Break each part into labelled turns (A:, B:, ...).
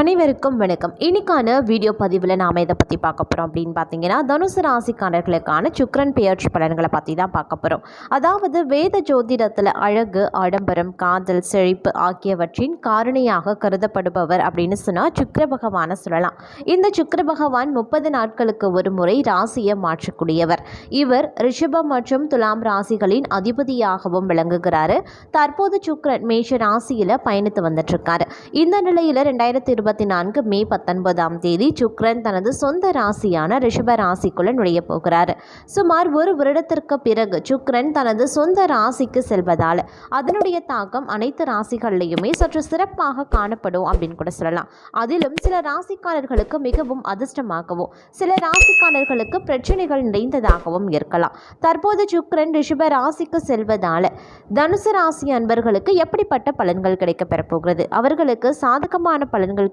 A: அனைவருக்கும் வணக்கம். இன்னைக்கான வீடியோ பதிவில் நாம் இதை பற்றி பார்க்க போகிறோம் அப்படின்னு பார்த்தீங்கன்னா தனுசு ராசிக்காரர்களுக்கான சுக்கரன் பெயர்ச்சி பலன்களை பற்றி தான் பார்க்க போகிறோம் அதாவது வேத ஜோதிடத்தில் அழகு ஆடம்பரம் காதல் செழிப்பு ஆகியவற்றின் காரணியாக கருதப்படுபவர் அப்படின்னு சொன்னால் சுக்கர பகவானை சொல்லலாம். இந்த சுக்கர பகவான் முப்பது நாட்களுக்கு ஒரு முறை ராசியை மாற்றக்கூடியவர். இவர் ரிஷபம் மற்றும் துலாம் ராசிகளின் அதிபதியாகவும் விளங்குகிறாரு. தற்போது சுக்கரன் மேஷ ராசியில் பயணித்து வந்துட்டு இருக்காரு. இந்த நிலையில் ரெண்டாயிரத்தி இருபத்தி நான்கு மே பத்தொன்பதாம் தேதி சுக்ரன் தனது சொந்த ராசியான ரிஷப ராசிக்குள்ள நுழைய போகிறார். சுமார் ஒரு வருடத்திற்கு பிறகு சுக்ரன் தனது சொந்த ராசிக்கு செல்வதால் அதனுடைய தாக்கம் அனைத்து ராசிகள்லையுமே சற்று சிறப்பாக காணப்படும் அப்படின்னு கூட சொல்லலாம். அதிலும் சில ராசிக்காரர்களுக்கு மிகவும் அதிர்ஷ்டமாகவும் சில ராசிக்காரர்களுக்கு பிரச்சனைகள் நிறைந்ததாகவும் இருக்கலாம். தற்போது சுக்ரன் ரிஷப ராசிக்கு செல்வதால் தனுசு ராசி அன்பர்களுக்கு எப்படிப்பட்ட பலன்கள் கிடைக்கப்பெறப்போகிறது அவர்களுக்கு சாதகமான பலன்கள்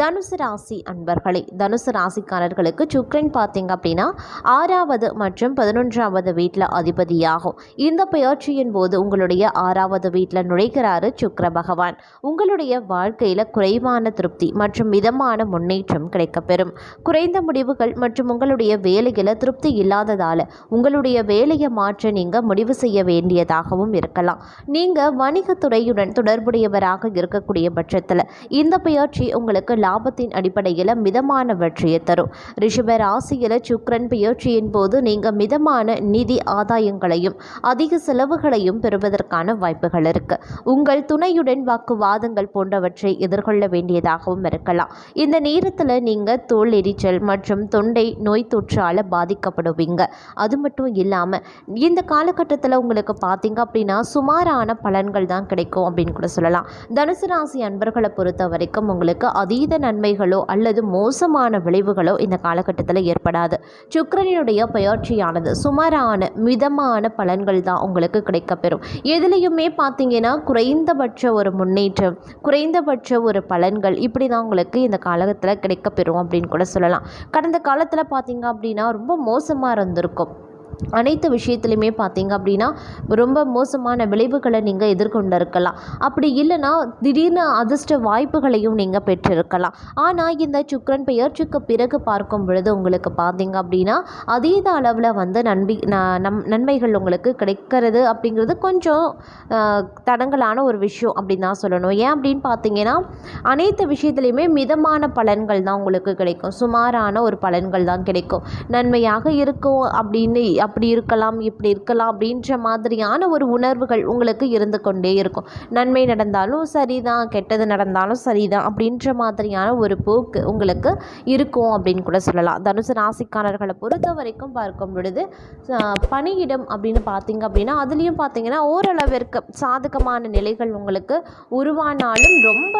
A: தனுசு ராசி அன்பர்களே தனுசு ராசிக்காரர்களுக்கு சுக்ரன் பார்த்தீங்க அப்படின்னா ஆறாவது மற்றும் பதினொன்றாவது வீட்டில் அதிபதியாகும். இந்த பெயர்ச்சியின் போது உங்களுடைய ஆறாவது வீட்டில் நுழைகிறாரு சுக்ர பகவான். உங்களுடைய வாழ்க்கையில் குறைவான திருப்தி மற்றும் மிதமான முன்னேற்றம் கிடைக்கப்பெறும். குறைந்த முடிவுகள் மற்றும் உங்களுடைய வேலையில் திருப்தி இல்லாததால் உங்களுடைய வேலையை மாற்ற நீங்கள் முடிவு செய்ய வேண்டியதாகவும் இருக்கலாம். நீங்கள் வணிகத்துறையுடன் தொடர்புடையவராக இருக்கக்கூடிய பட்சத்தில் இந்த பெயர்ச்சி உங்களுக்கு லாபத்தின் அடிப்படையில் மிதமான வெற்றியை தரும். ரிஷப ராசியில் சுக்ரன் பெயர்ச்சியின் போது நீங்கள் மிதமான நிதி ஆதாயங்களையும் அதிக செலவுகளையும் பெறுவதற்கான வாய்ப்புகள் இருக்கு. உங்கள் துணையுடன் வாக்குவாதங்கள் போன்றவற்றை எதிர்கொள்ள வேண்டியதாகவும் இருக்கலாம். இந்த நேரத்தில் நீங்கள் தோல் எரிச்சல் மற்றும் தொண்டை நோய் தொற்றால் பாதிக்கப்படுவீங்க. அது மட்டும் இல்லாமல் இந்த காலகட்டத்தில் உங்களுக்கு பார்த்தீங்க அப்படின்னா சுமாரான பலன்கள் தான் கிடைக்கும் அப்படின்னு கூட சொல்லலாம். தனுசு ராசி அன்பர்களை பொறுத்த வரைக்கும் உங்களுக்கு அதீத நன்மைகளோ அல்லது மோசமான விளைவுகளோ இந்த காலகட்டத்தில் ஏற்படாது. சுக்கரனினுடைய பயிற்சியானது சுமாரான மிதமான பலன்கள் தான் உங்களுக்கு கிடைக்கப்பெறும். எதுலேயுமே பார்த்தீங்கன்னா குறைந்தபட்ச ஒரு முன்னேற்றம் குறைந்தபட்ச ஒரு பலன்கள் இப்படி தான் உங்களுக்கு இந்த காலகட்டத்தில் கிடைக்கப்பெறும் அப்படின்னு கூட சொல்லலாம். கடந்த காலத்தில் பார்த்தீங்க அப்படின்னா ரொம்ப மோசமாக இருந்திருக்கும். அனைத்து விஷயத்துலையுமே பார்த்தீங்க அப்படின்னா ரொம்ப மோசமான விளைவுகளை நீங்கள் எதிர்கொண்டு இருக்கலாம் அப்படி இல்லைன்னா திடீர்னு அதிர்ஷ்ட வாய்ப்புகளையும் நீங்கள் பெற்றிருக்கலாம். ஆனால் இந்த சுக்ரன் பெயர்ச்சிக்கு பிறகு பார்க்கும் பொழுது உங்களுக்கு பார்த்தீங்க அப்படின்னா அதீத அளவில் வந்து நன்மை நம் நன்மைகள் உங்களுக்கு கிடைக்கிறது அப்படிங்கிறது கொஞ்சம் தடங்கலான ஒரு விஷயம் அப்படின்னு தான் சொல்லணும். ஏன் அப்படின்னு பார்த்தீங்கன்னா அனைத்து விஷயத்துலையுமே மிதமான பலன்கள் தான் உங்களுக்கு கிடைக்கும். சுமாரான ஒரு பலன்கள் தான் கிடைக்கும். நன்மையாக இருக்கும் அப்படின்னு அப்படி இருக்கலாம் இப்படி இருக்கலாம் அப்படின்ற மாதிரியான ஒரு உணர்வுகள் உங்களுக்கு இருந்து கொண்டே இருக்கும். நன்மை நடந்தாலும் சரிதான் கெட்டது நடந்தாலும் சரிதான் அப்படின்ற மாதிரியான ஒரு போக்கு உங்களுக்கு இருக்கும் அப்படின்னு கூட சொல்லலாம். தனுசு ராசிக்காரர்களை பொறுத்த வரைக்கும் பார்க்கும் பொழுது பணியிடம் அப்படின்னு பார்த்தீங்க அப்படின்னா அதுலேயும் பார்த்தீங்கன்னா ஓரளவிற்கு சாதகமான நிலைகள் உங்களுக்கு உருவானாலும் ரொம்ப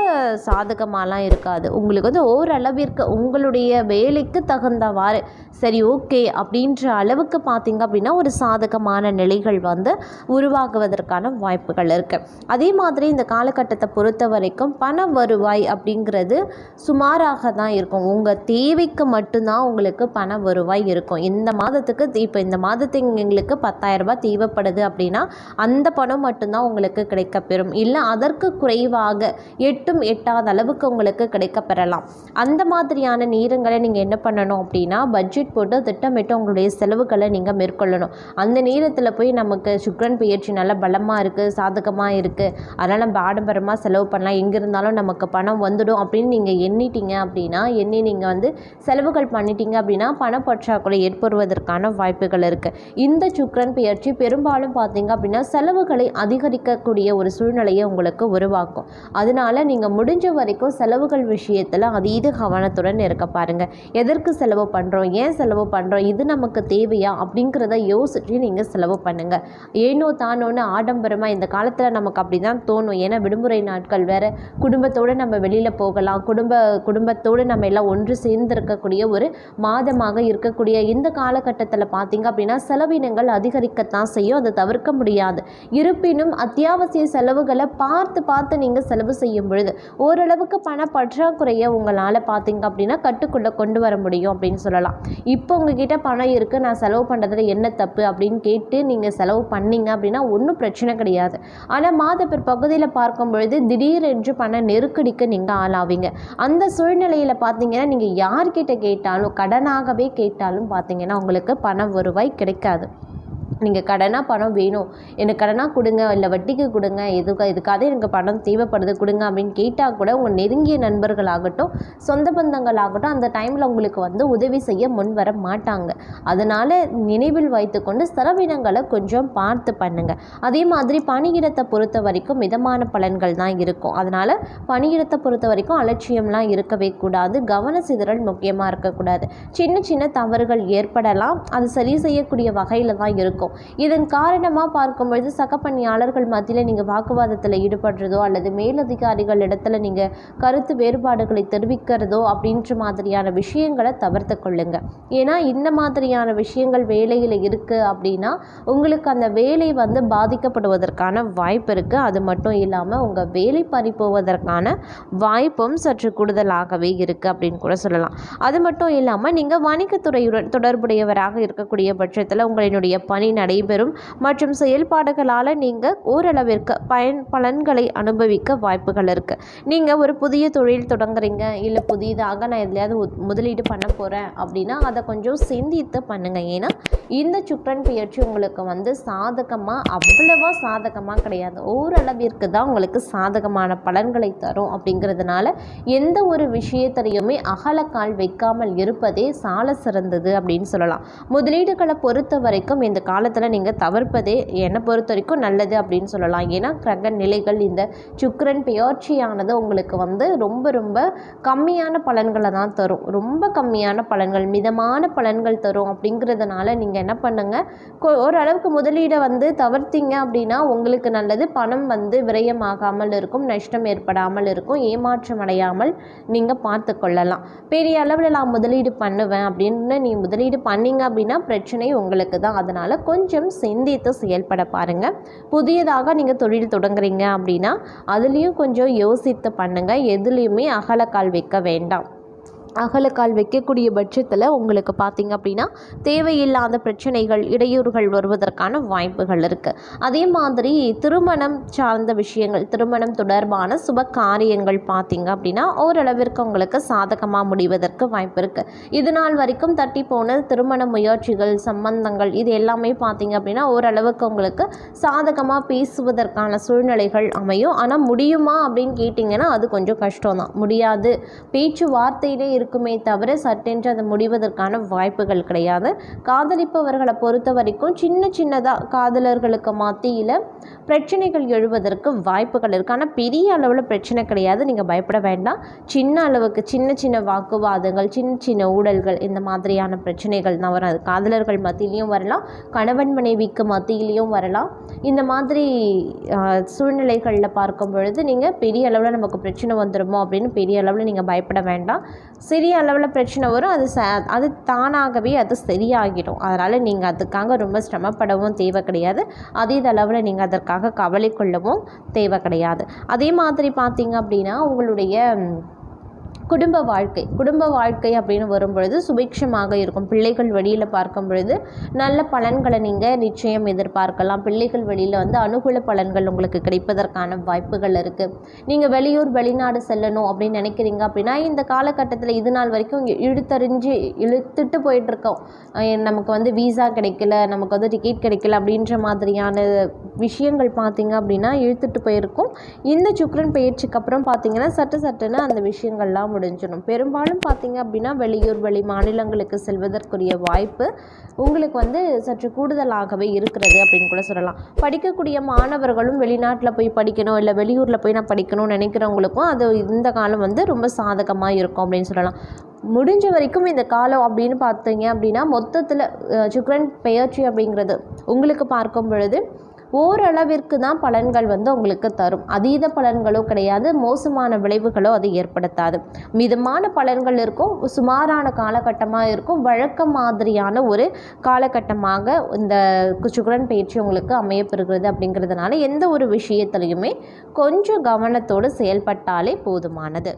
A: சாதகமாலாம் இருக்காது. உங்களுக்கு வந்து ஓரளவிற்கு உங்களுடைய வேலைக்கு தகுந்தவாறு சரி ஓகே அப்படின்ற அளவுக்கு பார்த்தீங்க அப்படின்னா ஒரு சாதகமான நிலைகள் வந்து உருவாகுவதற்கான வாய்ப்புகள் இருக்குது அதே மாதிரி இந்த காலகட்டத்தை பொறுத்த வரைக்கும் பண வருவாய் அப்படிங்கிறது சுமாராக தான் இருக்கும். உங்கள் தேவைக்கு மட்டும்தான் உங்களுக்கு பண வருவாய் இருக்கும். இந்த மாதத்துக்கு இப்போ இந்த மாதத்துக்கு எங்களுக்கு பத்தாயிரரூபா தேவைப்படுது அப்படின்னா அந்த பணம் மட்டும்தான் உங்களுக்கு கிடைக்கப்பெறும். இல்லை அதற்கு குறைவாக எட்டும் எட்டாத அளவுக்கு உங்களுக்கு கிடைக்கப்பெறலாம். அந்த மாதிரியான நேரங்களை நீங்கள் என்ன பண்ணணும் அப்படின்னா பட்ஜெட் போட்டு திட்டமிட்டு உங்களுடைய செலவுகளை நீங்கள் மேற்கொள்ளணும். அந்த நேரத்தில் போய் நமக்கு சுக்ரன் பயிற்சி நல்லா பலமாக இருக்குது சாதகமாக இருக்குது அதனால் நம்ம ஆடம்பரமாக செலவு பண்ணலாம். எங்கே இருந்தாலும் நமக்கு பணம் வந்துடும் அப்படின்னு நீங்கள் எண்ணிட்டீங்க அப்படின்னா எண்ணி நீங்கள் வந்து செலவுகள் பண்ணிட்டீங்க அப்படின்னா பணப்பற்றாக்குறை ஏற்படுவதற்கான வாய்ப்புகள் இருக்குது இந்த சுக்ரன் பயிற்சி பெரும்பாலும் பார்த்தீங்க அப்படின்னா செலவுகளை அதிகரிக்கக்கூடிய ஒரு சூழ்நிலையை உங்களுக்கு உருவாக்கும். அதனால நீங்கள் முடிஞ்ச வரைக்கும் செலவுகள் விஷயத்தில் அதீத கவனத்துடன் இருக்க பாருங்கள் எதற்கு செலவு பண்ணுறோம் ஏன் செலவு பண்ணுறோம் இது நமக்கு தேவையா? அப்படிங்கிற அப்படிங்கிறத யோசிச்சு நீங்கள் செலவு பண்ணுங்கள் ஏனோ தானோன்னு ஆடம்பரமாக இந்த காலத்தில் நமக்கு அப்படி தான் தோணும். ஏன்னா விடுமுறை நாட்கள் வேறு குடும்பத்தோடு நம்ம வெளியில் போகலாம். குடும்ப குடும்பத்தோடு நம்ம எல்லாம் ஒன்று சேர்ந்து இருக்கக்கூடிய ஒரு மாதமாக இருக்கக்கூடிய இந்த காலகட்டத்தில் பார்த்திங்க அப்படின்னா செலவினங்கள் அதிகரிக்கத்தான் செய்யும். அதை தவிர்க்க முடியாது. இருப்பினும் அத்தியாவசிய செலவுகளை பார்த்து பார்த்து நீங்கள் செலவு செய்யும் பொழுது ஓரளவுக்கு பண பற்றாக்குறையை உங்களால் பார்த்தீங்க அப்படின்னா கட்டுக்குள்ளே கொண்டு வர முடியும் அப்படின்னு சொல்லலாம். இப்போ உங்ககிட்ட பணம் இருக்குது நான் செலவு பண்ணுறதுல என்ன தப்பு அப்படின்னு கேட்டு நீங்கள் செலவு பண்ணீங்க அப்படின்னா ஒன்றும் பிரச்சனை கிடையாது. ஆனால் மாத பிற்பகுதியில் பார்க்கும் பொழுது திடீரென்று பண நெருக்கடிக்கு நீங்கள் ஆளாவீங்க. அந்த சூழ்நிலையில் பார்த்தீங்கன்னா நீங்கள் யார்கிட்ட கேட்டாலும் கடனாகவே கேட்டாலும் பார்த்தீங்கன்னா உங்களுக்கு பண வருவாய் கிடைக்காது. நீங்கள் கடனாக பணம் வேணும். எனக்கு கடனாக கொடுங்க இல்லை வட்டிக்கு கொடுங்க எதுக்கு இதுக்காக எனக்கு பணம் தேவைப்படுது கொடுங்க அப்படின்னு கேட்டால் கூட உங்கள் நெருங்கிய நண்பர்களாகட்டும் சொந்த பந்தங்களாகட்டும் அந்த டைமில் உங்களுக்கு வந்து உதவி செய்ய முன் வர மாட்டாங்க. அதனால் நினைவில் வைத்துக்கொண்டு செலவினங்களை கொஞ்சம் பார்த்து பண்ணுங்கள் அதே மாதிரி பணியிடத்தை பொறுத்த வரைக்கும் மிதமான பலன்கள் தான் இருக்கும். அதனால் பணியிடத்தை பொறுத்த வரைக்கும் அலட்சியம்லாம் இருக்கவே கூடாது. கவன சிதறல் முக்கியமாக இருக்கக்கூடாது. சின்ன சின்ன தவறுகள் ஏற்படலாம். அது சரி செய்யக்கூடிய வகையில் தான் இருக்கும். இதன் காரணமாக பார்க்கும்பொழுது சக பணியாளர்கள் மத்தியில் நீங்கள் வாக்குவாதத்தில் ஈடுபடுறதோ அல்லது மேலதிகாரிகள் இடத்துல நீங்கள் கருத்து வேறுபாடுகளை தெரிவிக்கிறதோ அப்படின்ற மாதிரியான விஷயங்களை தவிர்த்து கொள்ளுங்க. ஏன்னா இந்த மாதிரியான விஷயங்கள் வேலையில் இருக்குது அப்படின்னா உங்களுக்கு அந்த வேலை வந்து பாதிக்கப்படுவதற்கான வாய்ப்பு இருக்குது அது மட்டும் இல்லாமல் உங்கள் வேலை பறி போவதற்கான வாய்ப்பும் சற்று கூடுதலாகவே இருக்குது அப்படின்னு கூட சொல்லலாம். அது மட்டும் இல்லாமல் நீங்கள் வணிகத்துறையுடன் தொடர்புடையவராக இருக்கக்கூடிய பட்சத்தில் உங்களினுடைய பணி நடைபெறும் மற்றும் செயல்பாடுகளால் நீங்கள் ஓரளவிற்கு பயன் பலன்களை அனுபவிக்க வாய்ப்புகள் இருக்குது நீங்கள் ஒரு புதிய தொழில் தொடங்குறீங்க இல்லை புதிதாக நான் எதுலையாவது முதலீடு பண்ண போகிறேன் அப்படின்னா அதை கொஞ்சம் சிந்தித்து பண்ணுங்கள் ஏன்னா இந்த சுக்கரன் பயிற்சி உங்களுக்கு வந்து சாதகமாக அவ்வளவா சாதகமாக கிடையாது. ஓரளவிற்கு தான் உங்களுக்கு சாதகமான பலன்களை தரும் அப்படிங்கிறதுனால எந்த ஒரு விஷயத்திலையுமே அகலக்கால் வைக்காமல் இருப்பதே சால சிறந்தது அப்படின்னு சொல்லலாம். முதலீடுகளை பொறுத்த வரைக்கும் இந்த காலத்தில் நீங்கள் தவிர்ப்பதே என்னை பொறுத்த வரைக்கும் நல்லது அப்படின்னு சொல்லலாம். ஏன்னா கிரக நிலைகள் இந்த சுக்கரன் பெயர்ச்சியானது உங்களுக்கு வந்து ரொம்ப ரொம்ப கம்மியான பலன்களை தான் தரும். ரொம்ப கம்மியான பலன்கள் மிதமான பலன்கள் தரும் அப்படிங்கிறதுனால நீங்கள் என்ன பண்ணுங்கள் ஓரளவுக்கு முதலீடை வந்து தவிர்த்திங்க அப்படின்னா உங்களுக்கு நல்லது. பணம் வந்து விரயமாகாமல் இருக்கும் நஷ்டம் ஏற்படாமல் இருக்கும் ஏமாற்றம் அடையாமல் நீங்கள் பார்த்து கொள்ளலாம். பெரிய அளவில் நான் முதலீடு பண்ணுவேன் அப்படின்னு நீ முதலீடு பண்ணிங்க அப்படின்னா பிரச்சனை உங்களுக்கு தான். அதனால் கொஞ்சம் கொஞ்சம் சிந்தித்து செயல்பட பாருங்கள் புதியதாக நீங்கள் தொழில் தொடங்குறீங்க அப்படின்னா அதுலேயும் கொஞ்சம் யோசித்து பண்ணுங்கள் எதுலேயுமே அகலக்கால் வைக்க வேண்டாம். அகலக்கால் வைக்கக்கூடிய பட்சத்தில் உங்களுக்கு பார்த்திங்க அப்படின்னா தேவையில்லாத பிரச்சனைகள் இடையூறுகள் வருவதற்கான வாய்ப்புகள் இருக்குது அதே மாதிரி திருமணம் சார்ந்த விஷயங்கள் திருமணம் தொடர்பான சுப காரியங்கள் பார்த்திங்க அப்படின்னா ஓரளவிற்கு உங்களுக்கு சாதகமாக முடிவதற்கு வாய்ப்பு இருக்குது இது நாள் வரைக்கும் தட்டி போன திருமண முயற்சிகள் சம்பந்தங்கள் இது எல்லாமே பார்த்திங்க அப்படின்னா ஓரளவுக்கு உங்களுக்கு சாதகமாக பேசுவதற்கான சூழ்நிலைகள் அமையும். ஆனால் முடியுமா? அப்படின்னு கேட்டிங்கன்னா அது கொஞ்சம் கஷ்டம் தான் முடியாது. பேச்சுவார்த்தையிலே இருக்குமே தவிர சட்டென்று அது முடிவதற்கான வாய்ப்புகள் கிடையாது. காதலிப்பவர்களை பொறுத்த வரைக்கும் சின்ன சின்னதாக காதலர்களுக்கு மத்தியில் பிரச்சனைகள் எழுவதற்கு வாய்ப்புகள் இருக்குது ஆனால் பெரிய அளவில் பிரச்சனை கிடையாது. நீங்கள் பயப்பட வேண்டாம். சின்ன அளவுக்கு சின்ன சின்ன வாக்குவாதங்கள் சின்ன சின்ன ஊழல்கள் இந்த மாதிரியான பிரச்சனைகள் தான் வரும் அது காதலர்கள் மத்தியிலையும் வரலாம். கணவன் மனைவிக்கு மத்தியிலையும் வரலாம். இந்த மாதிரி சூழ்நிலைகளில் பார்க்கும் பொழுது நீங்கள் பெரிய அளவில் நமக்கு பிரச்சனை வந்துடுமோ அப்படின்னு பெரிய அளவில் நீங்கள் பயப்பட வேண்டாம். சிறிய அளவில் பிரச்சனை வரும் அது ச அது தானாகவே அது சரியாகிடும். அதனால் நீங்கள் அதுக்காக ரொம்ப சிரமப்படவும் தேவை கிடையாது. அதீத அளவில் நீங்கள் அதற்காக கவலை கொள்ளவும் தேவை கிடையாது. அதே மாதிரி பார்த்தீங்க அப்படின்னா உங்களுடைய குடும்ப வாழ்க்கை குடும்ப வாழ்க்கை அப்படின்னு வரும்பொழுது சுபிக்ஷமாக இருக்கும். பிள்ளைகள் வழியில் பார்க்கும் பொழுது நல்ல பலன்களை நீங்கள் நிச்சயம் எதிர்பார்க்கலாம். பிள்ளைகள் வழியில் வந்து அனுகூல பலன்கள் உங்களுக்கு கிடைப்பதற்கான வாய்ப்புகள் இருக்குது நீங்கள் வெளியூர் வெளிநாடு செல்லணும் அப்படின்னு நினைக்கிறீங்க அப்படின்னா இந்த காலகட்டத்தில் இது நாள் வரைக்கும் இழுத்தறிஞ்சு இழுத்துட்டு போயிட்டுருக்கோம். நமக்கு வந்து வீசா கிடைக்கல நமக்கு வந்து டிக்கெட் கிடைக்கல அப்படின்ற மாதிரியான விஷயங்கள் பார்த்தீங்க அப்படின்னா இழுத்துட்டு போயிருக்கும். இந்த சுக்கிரன் பயிற்சிக்கு அப்புறம் பார்த்திங்கன்னா சட்டு சட்டுன்னு அந்த விஷயங்கள்லாம் முடிஞ்சிடும். பெரும்பாலும் பார்த்தீங்க அப்படின்னா வெளியூர் வெளி மாநிலங்களுக்கு செல்வதற்குரிய வாய்ப்பு உங்களுக்கு வந்து சற்று கூடுதலாகவே இருக்கிறது அப்படின்னு கூட சொல்லலாம். படிக்கக்கூடிய மாணவர்களும் வெளிநாட்டில் போய் படிக்கணும் இல்லை வெளியூரில் போய் நான் படிக்கணும்னு நினைக்கிறவங்களுக்கும் அது இந்த காலம் வந்து ரொம்ப சாதகமாக இருக்கும் அப்படின்னு சொல்லலாம். முடிஞ்ச வரைக்கும் இந்த காலம் அப்படின்னு பார்த்தீங்க அப்படின்னா மொத்தத்தில் சுக்ரன் பெயர்ச்சி அப்படிங்கிறது உங்களுக்கு பார்க்கும் பொழுது ஓரளவிற்கு தான் பலன்கள் வந்து உங்களுக்கு தரும். அதீத பலன்களோ கிடையாது. மோசமான விளைவுகளோ அது ஏற்படுத்தாது. மிதமான பலன்கள் இருக்கும். சுமாரான காலகட்டமாக இருக்கும். வழக்கம் மாதிரியான ஒரு காலகட்டமாக இந்த குச்சுக்குடன் பயிற்சி உங்களுக்கு அமையப்பெறுகிறது அப்படிங்கிறதுனால எந்த ஒரு விஷயத்துலையுமே கொஞ்சம் கவனத்தோடு செயல்பட்டாலே போதுமானது.